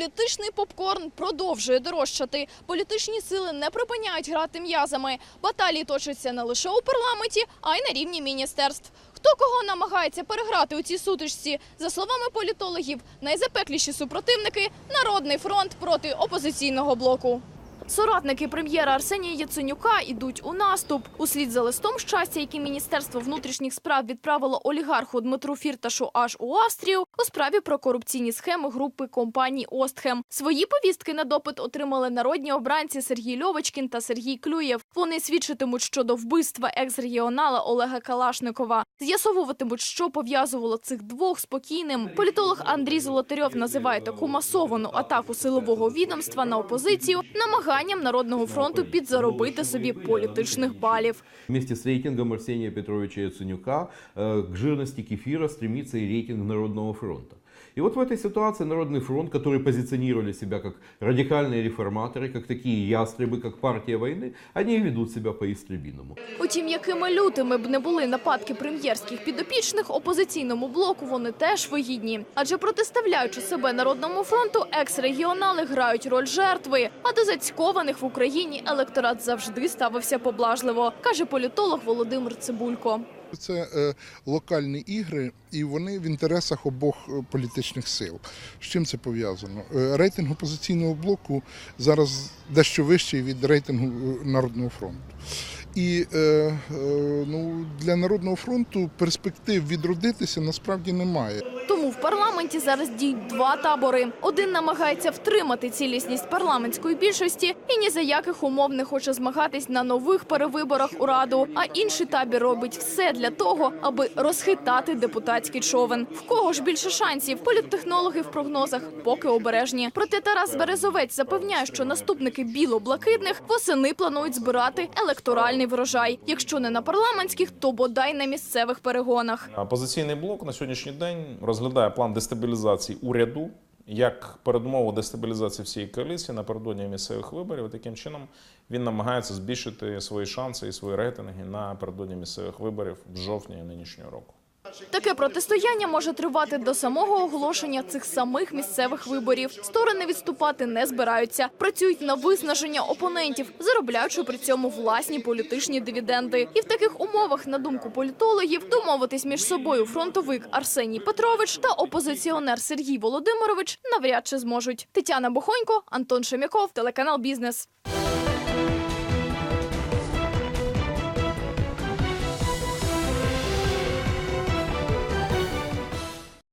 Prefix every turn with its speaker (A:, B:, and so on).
A: Політичний попкорн продовжує дорожчати. Політичні сили не припиняють грати м'язами. Баталії точаться не лише у парламенті, а й на рівні міністерств. Хто кого намагається переграти у цій сутичці? За словами політологів, найзапекліші супротивники Народний фронт проти опозиційного блоку. Соратники прем'єра Арсенія Яценюка ідуть у наступ. Услід за листом щастя, який Міністерство внутрішніх справ відправило олігарху Дмитру Фірташу аж у Австрію у справі про корупційні схеми групи компаній Остхем. Свої повістки на допит отримали народні обранці Сергій Льовочкін та Сергій Клюєв. Вони свідчитимуть щодо вбивства екс-регіонала Олега Калашникова. З'ясовуватимуть, що пов'язувало цих двох спокійним. Політолог Андрій Золотарьов називає таку масовану атаку силового відомства на опозицію намаганням Народного фронту підзаробити собі політичних балів.
B: Вместе з рейтингом Арсенія Петровича Яценюка э, к жирності кефіра стремиться і рейтинг Народного фронта. И вот в этой ситуации Народный фронт, которые позиционировали себя как радикальные реформаторы, как такие ястребы, как партия войны, они ведут себя по-истребиному.
A: Утім, якими лютими б не були нападки прем'єрських підопічних, опозиційному блоку вони теж вигідні. Адже протиставляючи себе народному фронту, екс-регіонали грають роль жертви. А до зацькованих в Україні електорат завжди ставився поблажливо, каже політолог Володимир Цибулько.
C: Це е, локальні ігри, і вони в інтересах обох е, політичних сил. З чим це пов'язано? Е, рейтинг опозиційного блоку зараз дещо вищий від рейтингу Народного фронту. І ну, для Народного фронту перспектив відродитися насправді немає.
A: Тому в парламенті зараз діють два табори. Один намагається втримати цілісність парламентської більшості і ні за яких умов не хоче змагатись на нових перевиборах у раду. А інший табір робить все для того, аби розхитати депутатський човен. В кого ж більше шансів? Політтехнологи в прогнозах поки обережні. Проте Тарас Березовець запевняє, що наступники біло-блакитних восени планують збирати електоральний врожай. Якщо не на парламентських, то бодай на місцевих перегонах.
D: Опозиційний блок на сьогоднішній день розглядає план дестабілізації уряду як передумову дестабілізації всієї коаліції напередодні місцевих виборів. Таким чином він намагається збільшити свої шанси і свої рейтинги напередодні місцевих виборів в жовтні нинішнього року.
A: Таке протистояння може тривати до самого оголошення цих самих місцевих виборів. Сторони відступати не збираються, працюють на виснаження опонентів, заробляючи при цьому власні політичні дивіденди. І в таких умовах, на думку політологів, домовитись між собою фронтовик Арсеній Петрович та опозиціонер Сергій Володимирович навряд чи зможуть. Тетяна Бохонько, Антон Шемяков, телеканал Бізнес.